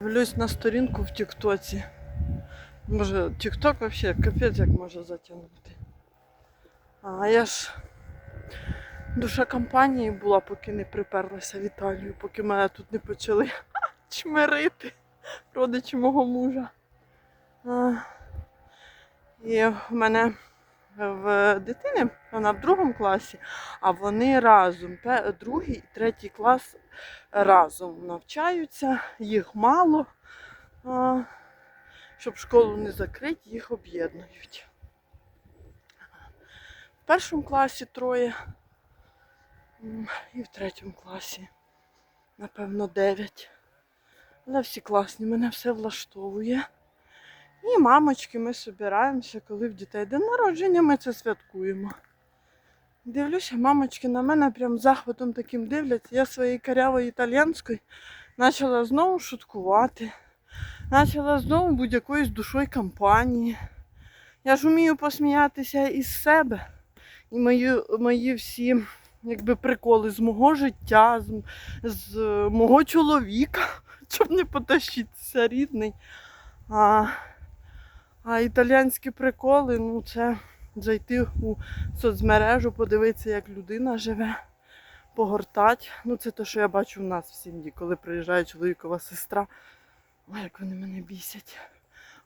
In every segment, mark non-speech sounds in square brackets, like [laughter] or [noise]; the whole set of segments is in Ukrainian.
Дивлюсь на сторінку в Тіктоці. Може, Тікток взагалі капець як може затягнути. А я ж душа компанії була, поки не приперлася в Італію, поки мене тут не почали [laughs] чмирити родичі мого мужа. А, і в мене в дитини, вона в другому класі, а вони разом, другий і третій клас разом навчаються, їх мало. Щоб школу не закрити, їх об'єднують. В першому класі троє і в третьому класі, напевно, дев'ять. Але всі класні, мене все влаштовує. І мамочки, ми збираємося, коли в дітей день народження, ми це святкуємо. Дивлюся, мамочки на мене прям захватом таким дивляться. Я своєю карявою італіянською почала знову шуткувати. Почала знову бути якоюсь душою компанії. Я ж вмію посміятися із себе. І мої, мої всі якби, приколи з мого життя, з, з мого чоловіка, [laughs] щоб не потащитися рідний. А, а італійські приколи, ну це зайти у соцмережу, подивитися, як людина живе, погортати. Ну, це те, що я бачу в нас в сім'ї, коли приїжджає чоловікова сестра. Ой, як вони мене бісять.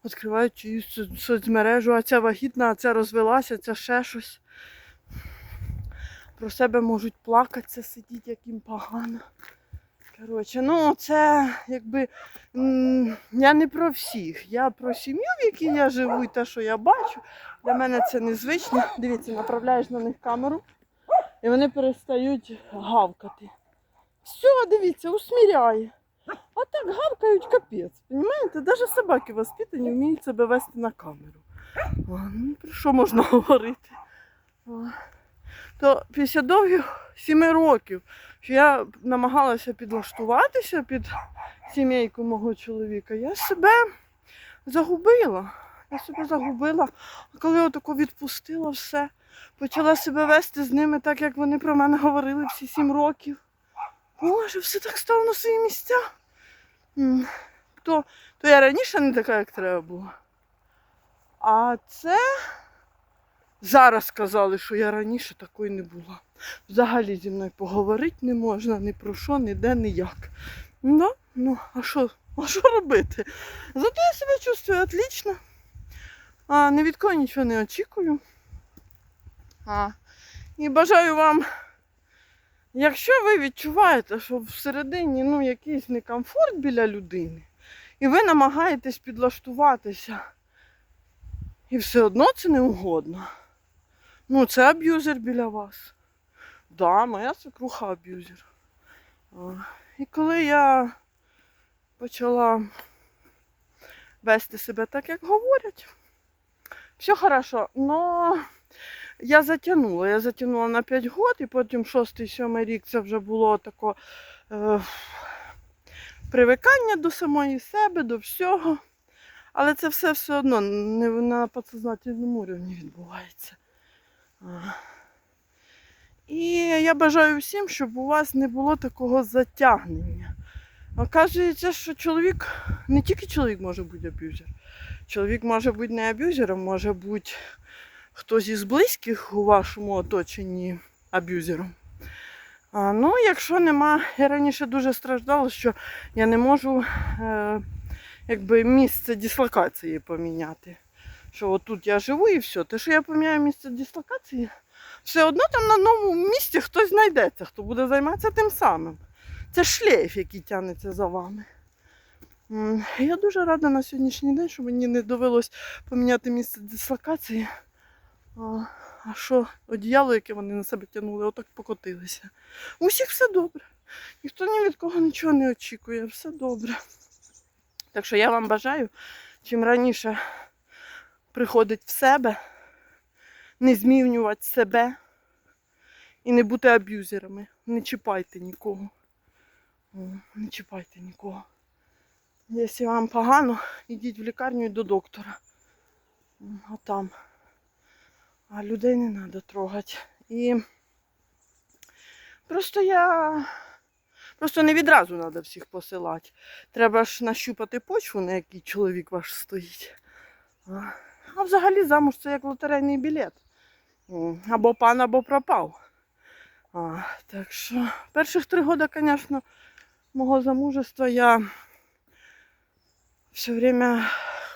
Відкривають чиюсь соцмережу, а ця вагітна, а ця розвелася, ця ще щось. Про себе можуть плакатися, сидіти, як їм погано. Коротше, ну це якби я не про всіх. Я про сім'ю, в якій я живу, і те, що я бачу. Для мене це незвично. Дивіться, направляєш на них камеру, і вони перестають гавкати. Все, дивіться, усміряє. А так гавкають капець. Понімаєте? Навіть собаки воспитані вміють себе вести на камеру. О, ну, про що можна [laughs] говорити? О. То після довгих сіми років, що я намагалася підлаштуватися під сімейку мого чоловіка, я себе загубила. Я себе загубила. А коли отако відпустила все, почала себе вести з ними так, як вони про мене говорили всі сім років. Боже, все так стало на свої місця. То, то я раніше не така, як треба була. А це зараз сказали, що я раніше такої не була. Взагалі зі мною поговорити не можна ні про що, ніде, ніяк. Ну, ну, а що, а що робити? Зато я себе чувствую отлично. А, ні від кого нічого не очікую. А, і бажаю вам Якщо ви відчуваєте, що всередині ну, якийсь некомфорт біля людини, і ви намагаєтесь підлаштуватися, і все одно це не угодно. Ну, це аб'юзер біля вас. Да, моя свекруха аб'юзер. І коли я почала вести себе так, як говорять, все хорошо, но я затягнула. Я затягнула на 5 років, і потім 6-7 рік це вже було таке е, привикання до самої себе, до всього. Але це все все одно не на підсознательному рівні відбувається. І я бажаю всім, щоб у вас не було такого затягнення. Оказується, що чоловік, не тільки чоловік може бути аб'юзер. Чоловік може бути не аб'юзером, може бути хтось із близьких у вашому оточенні аб'юзером. А, ну, якщо нема, я раніше дуже страждала, що я не можу е, якби місце дислокації поміняти. Що отут я живу і все. Те, що я поміняю місце дислокації, все одно там на новому місці хтось знайдеться, хто буде займатися тим самим. Це шлейф, який тягнеться за вами. Я дуже рада на сьогоднішній день, що мені не довелось поміняти місце дислокації. А, що, одіяло, яке вони на себе тягнули, отак покотилися. У всіх все добре. Ніхто ні від кого нічого не очікує, все добре. Так що я вам бажаю, чим раніше приходить в себе, не змінювати себе і не бути аб'юзерами. Не чіпайте нікого. Не чіпайте нікого. Якщо вам погано, йдіть в лікарню і до доктора. А там. А людей не треба трогати. І просто я Просто не відразу треба всіх посилати. Треба ж нащупати почву, на якій чоловік ваш стоїть. А, взагалі замуж це як лотерейний білет. Або пан, або пропав. А, так що перших три роки, звісно, мого замужества я все время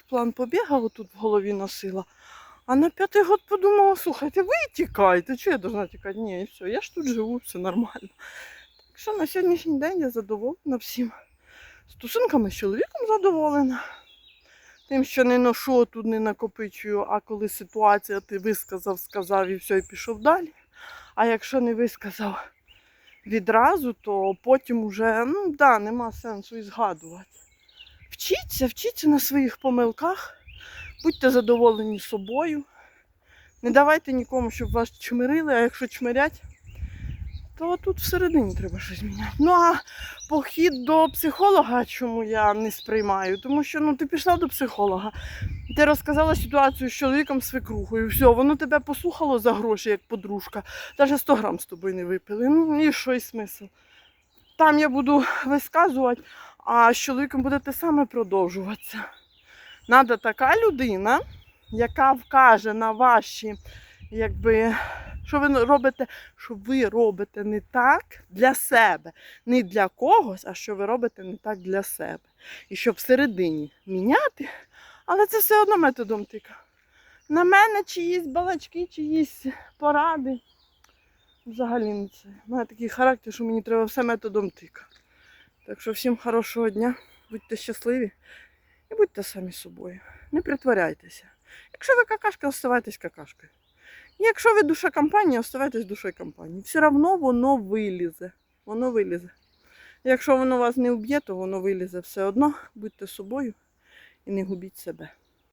план побіга тут в голові носила. А на п'ятий год подумала, слухайте, ви тікайте, чого я должна тікати? Ні, і все, я ж тут живу, все нормально. Так що на сьогоднішній день я задоволена всім. Стосунками з чоловіком задоволена. Тим, що не ношу, тут не накопичую, а коли ситуація, ти висказав, сказав і все, і пішов далі. А якщо не висказав відразу, то потім уже, ну да, нема сенсу і згадувати. Вчіться, вчіться на своїх помилках, будьте задоволені собою. Не давайте нікому, щоб вас чмирили, а якщо чмирять, то тут всередині треба щось міняти. Ну а похід до психолога, чому я не сприймаю? Тому що ну, ти пішла до психолога, ти розказала ситуацію з чоловіком свекрухою, все, воно тебе послухало за гроші, як подружка, навіть 100 грам з тобою не випили. Ну і що й смисл? Там я буду висказувати, а з чоловіком буде те саме продовжуватися. Надо така людина, яка вкаже на ваші, якби, що ви робите, що ви робите не так для себе, не для когось, а що ви робите не так для себе. І щоб всередині міняти, але це все одно методом тика. На мене чиїсь балачки, чиїсь поради. Взагалі не це. У мене такий характер, що мені треба все методом тика. Так що всім хорошого дня, будьте щасливі і будьте самі собою. Не притворяйтеся. Якщо ви какашка, оставайтесь какашкою. Якщо ви душа компанії, оставайтесь душою компанії. Все одно воно вилізе. Воно вилізе. Якщо воно вас не вб'є, то воно вилізе все одно. Будьте собою і не губіть себе.